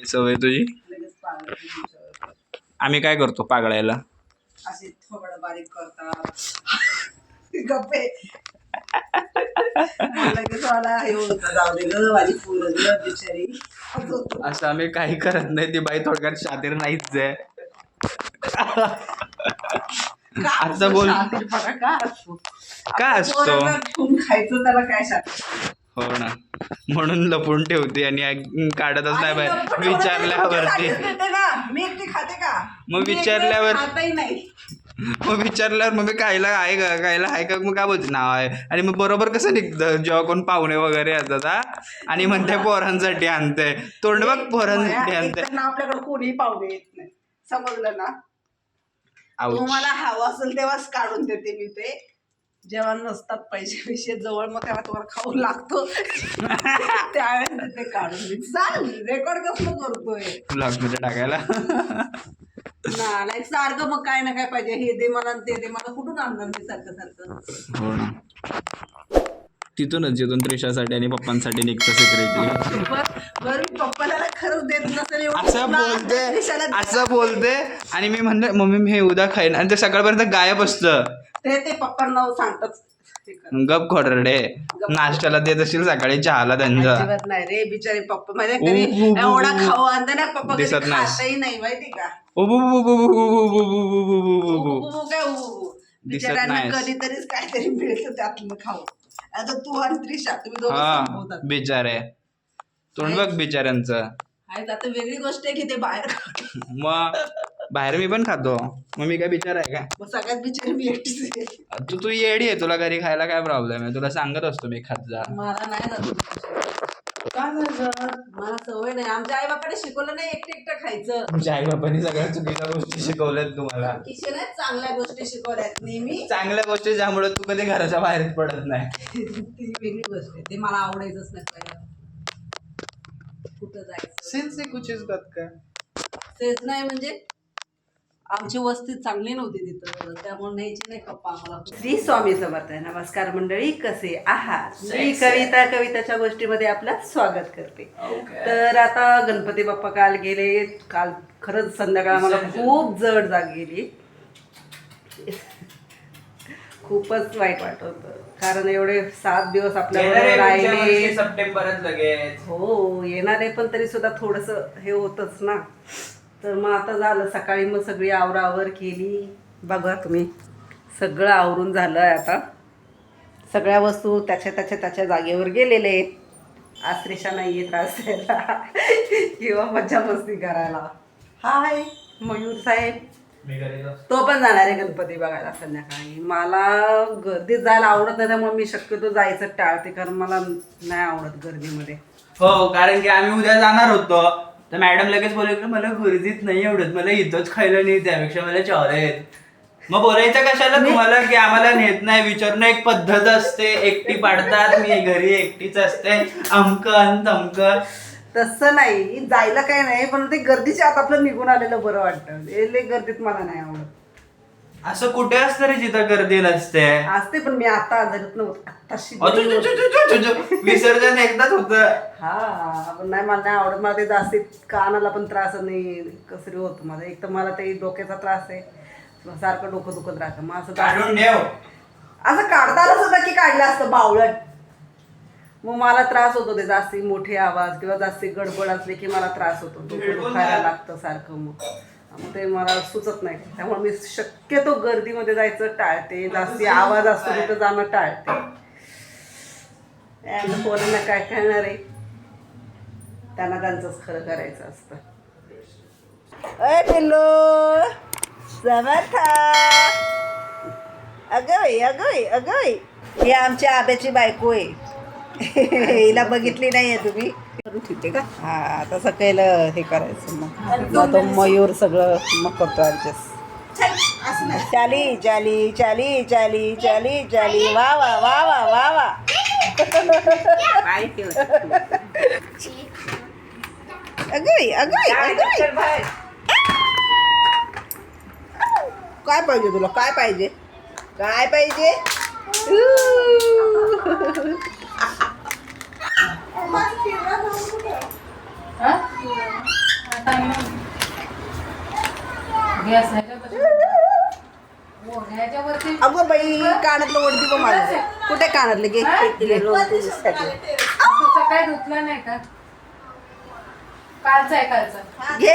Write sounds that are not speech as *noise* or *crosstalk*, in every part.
सवय तुझी? आम्ही काय करतो पागळायला? असं आम्ही काही करत नाही ती बाई थोडक्यात शातीर नाहीच आहे. असं बोल. का असतो? खायचं त्याला काय शातीर? हो ना. म्हणून लपून ठेवते आणि काढतच नाही तरी विचारल्यावरती. खातेच देते ना. मी एकटी खाते का? मग विचारल्यावर- मग विचारल्यावर मग मी कायला आहे का? कायला आहे का? मग काय बोलते नाव आहे. आणि मग बरोबर कसं निघतं? जेव्हा कोण पाहुणे वगैरे येतात हा? आणि म्हणते पोरांसाठी आणते. तोंड बघ पोरांसाठी आणते. आपल्याकडे कोणी पाहुणे येत नाही. समजलं ना. तुम्हाला हवं असेल तेव्हाच काढून देते मी ते. जेव्हा नसतात पैसे पैसे जवळ मग तेव्हा तुम्हाला खाऊ लागतो. *laughs* त्यावेळेस ते काढून चाल रेकॉर्ड कसं करतोय? ब्लॉगमध्ये टाकायला. ना नाही सारखं मग काय ना काय पाहिजे. हे दे मला ते दे. मला कुठून आणणार मी सारखं सारखं? हो ना. तिथूनच जिथून त्रिशासाठी आणि पप्पांसाठी निघतं सिक्रेटली बर मी पप्पाला खरंच देत नसेल एवढं. असं बोलते दे. असं बोलते आणि मी म्हणते मम्मी मी हे उद्या खाईन. आणि ते सकाळपर्यंत गायब असतं. ते पप्पा नाव सांगतात गप खोडरडे नाश्त्याला देत असतील सकाळी चहाला त्यांचा नाही रे बिचारे पप्पा माझ्या एवढा खाऊ आणता ना पप्पा कधी दिसत नाही. खातही माहिती का उ, उ, काय उ, बिचाऱ्यांना कधीतरीच काहीतरी मिळतं त्यातलं खाऊ आता तू आणि त्रिशा तुम्ही दोघं बिचारे तोंड बघ बिचाऱ्यांचं आता वेगळी गोष्ट आहे की ते बाहेर मग बाहेर मी पण खातो. मग मी काय बिचार आहे का मग सगळ्यात बिचारी मी एकटीच आहे. तू तू येडी आहे. तुला घरी खायला काय प्रॉब्लेम आहे? तुला सांगत असतो मी खात जा. मला नाही जात का नाही जात? मला सवय नाही. आमच्या आई बापाने शिकवलं नाही एकटं एकटं खायचं. तुमच्या आई बाबांनी सगळ्या चुकीच्या गोष्टी शिकवल्यात तुम्हाला. चांगल्या गोष्टी शिकवल्यात नेहमी. चांगल्या गोष्टी ज्यामुळे तू कधी घराच्या बाहेर पडत नाही. ती वेगळी गोष्ट आहे. ते मला आवडायचंच नाही पहिलं कुठं जायचं? सेन्स बात का तेच नाही म्हणजे? आमची वस्ती चांगली नव्हती तिथं त्यामुळे न्यायची नाही पप्पा आम्हाला. श्री स्वामी समर्थ नमस्कार मंडळी कसे आहात? मी कविता कविताच्या गोष्टीमध्ये आपलं स्वागत करते. तर आता गणपती बाप्पा काल गेले काल खरंच संध्याकाळ मला खूप जड जाग गेली. खूपच वाईट वाटत होतं. कारण एवढे सात दिवस आपल्याबरोबर राहिले. सप्टेंबरच लगेच. हो येणार आहे पण तरी सुद्धा थोडस हे होतच ना. तर मग आता झालं सकाळी मग सगळी आवरावर केली. बघा तुम्ही सगळं आवरून झालं आहे आता. सगळ्या वस्तू त्याच्या त्याच्या त्याच्या जागेवर गेलेले आहेत. आश्रेषा नाही त्रास द्यायला किंवा मज्जा मस्ती करायला. हाय मयूर साहेब. तो पण जाणार आहे गणपती बघायला संध्याकाळी. मला गर्दीत जायला आवडत नाही त्यामुळे मी शक्यतो जायचं टाळते कारण मला नाही आवडत गर्दीमध्ये. हो कारण की आम्ही उद्या जाणार होतो. तर मॅडम लगेच बोलले की मला गर्दीत नाही आवडत मला इथंच खायला नाही त्यापेक्षा मला चावलेत मग बोलायचं कशाला तुम्हाला की आम्हाला नेत नाही विचारून एक पद्धत असते एकटी पाडतात मी घरी एकटीच असते अमकन तमकन. तसं नाही जायला काय नाही पण ते गर्दीच्या आत आपलं निघून आलेलं बरं वाटतं. हे लय गर्दीत मला नाही आवडत. असं कुठे असतं रे जिथं गर्दी नसते? असते पण मी आता आजारात नव्हतं. आत्ताशी. विसर्जन एकदाच होत. हा पण नाही मला नाही आवडत. मला ते जास्ती कानाला पण त्रास आणि कसरी होतं. माझं एक तर मला ते डोक्याचा त्रास आहे. सारखं डोकं दुखत राहतं. मग असं काढून ठेव. असं काढता आलं सुद्धा की काढलं असतं बावळट. मग मला त्रास होतो ते जास्ती मोठे आवाज किंवा जास्ती गडबड असले की मला त्रास होतो. डोकं दुखायला लागतं सारखं मग. मग ते मला सुचत नाही. त्यामुळे मी शक्यतो गर्दीमध्ये जायचं टाळते. जास्ती आवाज असतो तिथं जाणं टाळते. पोरांना काय कळणार आहे? त्यांना त्यांचंच खरं करायचं असतं. अय पिल्लू! समर्था अगं अगं बाई अगं! बाई ही आमच्या आब्याची बायको आहे. *laughs* हिला बघितली नाहीये तुम्ही? करून ठेवते का? हा तसं केलं हे करायचं मग. तो मयूर सगळं मग करतो ऍडजस्ट चाली चाली चाली चाली चाली चाली वा वा वा वा वा वा. अगं अगं काय पाहिजे तुला? काय पाहिजे? काय पाहिजे? गॅस आहे? हो, अगो बाई कानातलं ओढती बघ माझं कुठे कानातलं घे तू सकाळी धुतला नाही का? कालचा आहे कालचा. घे.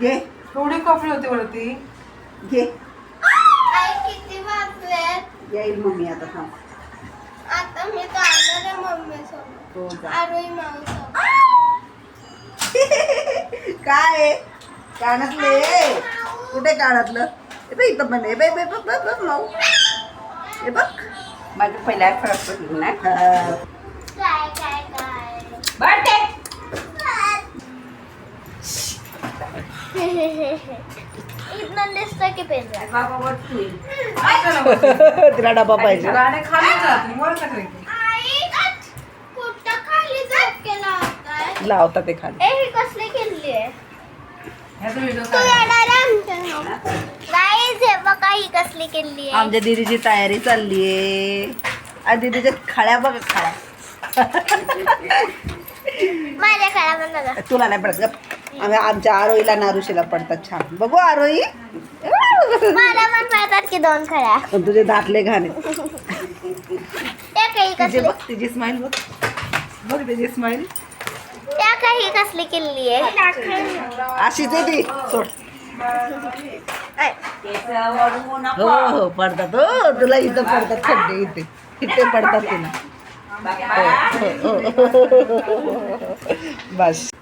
घे. थोडी कपडे होते वरती. घे. येईल मम्मी आता थांब. आता मी जाणार आहे मम्मी सोबत. आरोही माऊ सोबत काय आहे? कानातले कुठे कानातलं हे बघ इथं पण आहे. बघ, बघ, बघ, बघ, माऊ. हे बघ माझं पहिल्या फरक पडली ना हा. काय काय काय *laughs* इथनं दिसतं की पेन तिला डबा पाहिजे. गाणे खाली जाते वर का? आई कुठं खाली लावता ते खाली. ए ही कसली केली आहे ह्याचा व्हिडिओ तू येणार आहे आमच्या गाईज हे? बघा ही कसली आहे. आमच्या दीदीची तयारी चालली आहे. आणि दीदीच्या खळ्या बघ खळ्या. *laughs* माझ्या बघा. तुला नाही पडत गप. आम्ही आमच्या आरोईला नारुशीला पडतात छान. बघू आरोई मला पण पळतात की दोन खऱ्या पण तुझे दातले घाणे त्या काही तिचे कसली बघ तिची स्माईल बघ. बघ तिची स्माईल त्या काही कसली केली आहे? अशीच आहे ती. सोड. हो हो पडतात. हो तुला इथं पडतात. खड्डे इथे. इथे पडतात तुला. हो, हो, हो. बस हे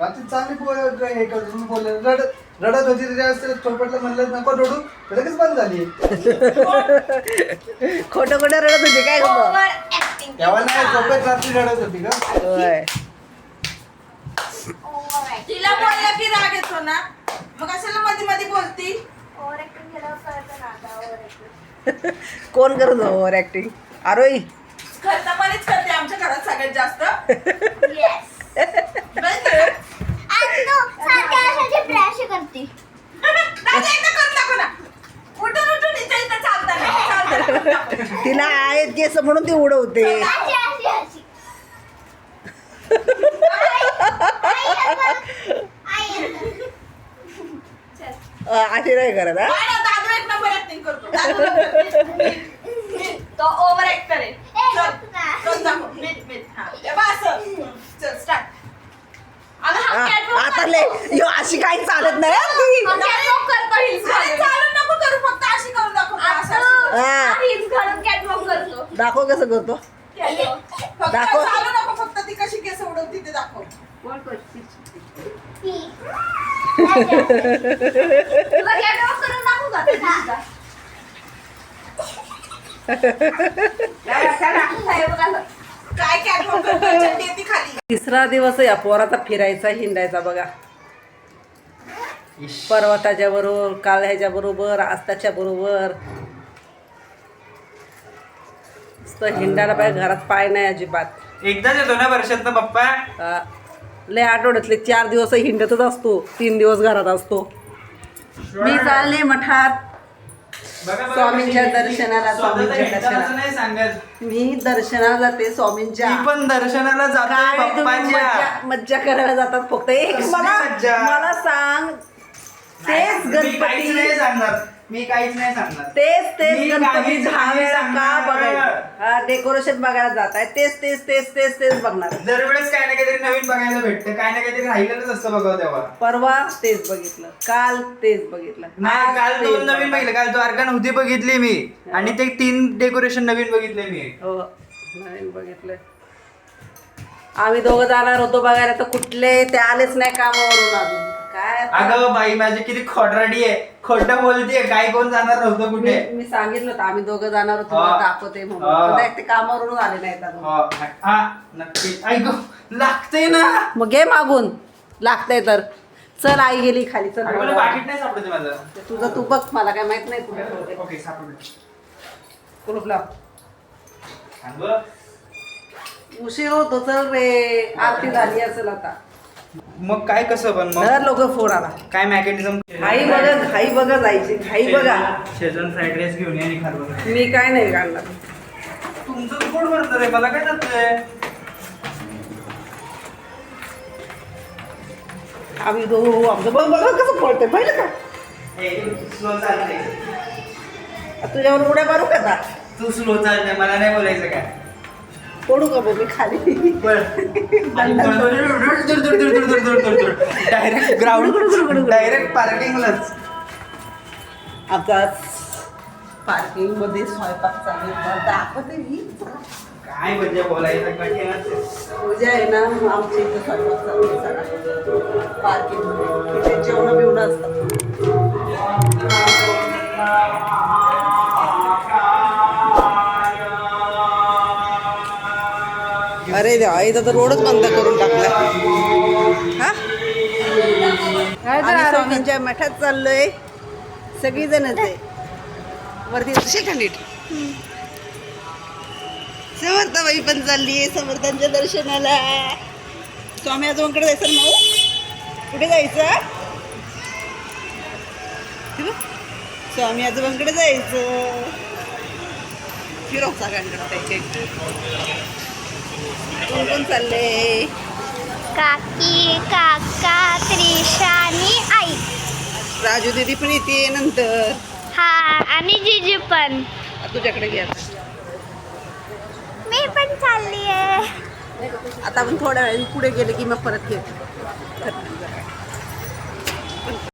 रात्री चांगली पोर हे करून बोलले. रडत रडत होती वेळेस चोपटला म्हणलं नको रडू लगेच बंद झाली. *laughs* खोटं खोटं रडत होते काय गं? तेव्हा नाही रात्री रडत होती का होय. तिला बोललं की राग येतो ना. मग कशाला मध्ये मध्ये बोलती? *laughs* कोण करत ओव्हर ऍक्टिंग आरोई खर्चा मध्येच करते आमच्या घरात सगळ्यात जास्त तू सारख्या अशाची ब्रश करते दादा एकदा करून दाखव ना उठून उठून इथं इथं चालताना चालताना करून दाखव. तिला आहेत केस म्हणून ती उडवते? अशी नाही करत हा. तो ओव्हर ऍक्टर आहे ए, चल, का? करून दाखव. मीठ, मीठ. हा. हे बघ असं. चल स्टार्ट अगं हा आ- catwalk आता ले यो अशी काही चालत नाही हा ती. दाखव. हा. कसं करतो फक्त दाखव. चालू नको फक्त ती कशी केस उडवती ते दाखव ती. काय करतो? चड्डी खाली तिसरा दिवस या पोराचा फिरायचा हिंडायचा बघा परवा त्याच्या बरोबर काल ह्याच्या बरोबर आज त्याच्या बरोबर हिंडायला पाहिजे घरात पाय नाही अजिबात. एकदाच येतो ना वर्षात पप्पा. लय आठवड्यातले चार दिवस हिंडतच असतो तीन दिवस घरात असतो. मी चालले मठात. बघा, बघा, स्वामींच्या कशी- दर्शनाला, स्वतःचा स्वामींच्या दर्शनाला. नाही सांगत. मी दर्शनाला जाते स्वामींच्या. ती पण दर्शनाला जातो काय तुम्ही पप्पाच्या. मज्जा मज्जा करायला जातात फक्त एक. कसली मला मज्जा? मला सांग तेच मी काहीच गणपती नाही सांगणार. मी काहीच नाही सांगणार. तेच तेच मी गणपती काहीच दहा नाही वेळा का सांगणार. हा डेकोरेशन बघायला जात आहे तेच तेच तेच तेच तेच बघणार. दरवेळेस काय ना काहीतरी नवीन बघायला भेटतं. काय ना काहीतरी राहिलेलंच असतं बघा तेव्हा. परवा तेच बघितलं. काल तेच बघितलं. नाही आज काल तेच दोन नवीन. बघितले. काल द्वारका नव्हती बघितली मी. आणि ते तीन डेकोरेशन नवीन बघितले मी. हो नवीन बघितलं. आम्ही दोघं जाणार होतो बघायला तर कुठले ते आलेच नाही कामावरून अजून. काय आता? अगं बाई माझी किती खोटराडी आहे. खोटं बोलतीये काय कोण जाणार नव्हतं कुठे? मी मी सांगितलं होतं आम्ही दोघं जाणार होतो हा. मला दाखवते म्हणून. पण ते कामावरून आले नाहीत अजून. हा हा, नक्की. ऐक लागते ना. मग घे मागून. लागतंय तर. चल आई गेली खाली चल. अगं, मला पाकिट नाही सापडते माझं. तुझं तू बघ मला काय माहीत नाही कुठे ठेवते. ओके सापडलं. कुलूप लाव. सांग बरं. उशीर होतो चल रे. आरती झाली असेल आता. मग काय कसं पण मग? लोक फोन आला. काय मेकॅनिझम घाई बघा घाई बघा जायची घाई बघा. शेजवान फ्राईड राईस घेऊन या आणि मी काय नाही काढणार तुमचं पोट भरतं रे मला काय जातंय आम्ही दो आमचं बघ बघ कसं पळते पाहिलं का? स्लो चालते तुझ्यावर उड्या मारू का आता? तू स्लो चालते मला नाही बोलायचं काय. पडू का बघ खाली? डायरेक्ट ग्राउंड डायरेक्ट पार्किंगलाच आता पार्किंगमध्ये स्वयंपाक चालू दाखवते मी. काय म्हणजे बोलायचं आहे. उद्या आहे ना आमच्या इथं स्वयंपाक चालू सगळा. पार्किंगमध्ये जेवण बिवणं असतात देवा इथं तर रोडच बंद करून टाकला हा? स्वामींच्या मठात चाललोय. सगळीजणच आहे वरती शेखा नीट समर्थाबाई पण चालली आहे समर्थांच्या दर्शनाला. स्वामी आजोबांकडे जायचं ना माऊ कुठे जायचं? हे स्वामी आजोबांकडे जायचं फिरव सगळ्यांकडे जायचे कोण कोण चालले काकी काका त्रिशा आणि आई. राजू दीदी पण येते नंतर. हा आणि जिजू पण. तुझ्याकडे घ्या मी पण चालली आहे आता आपण थोड्या वेळ पुढे गेले की मग परत घेऊ.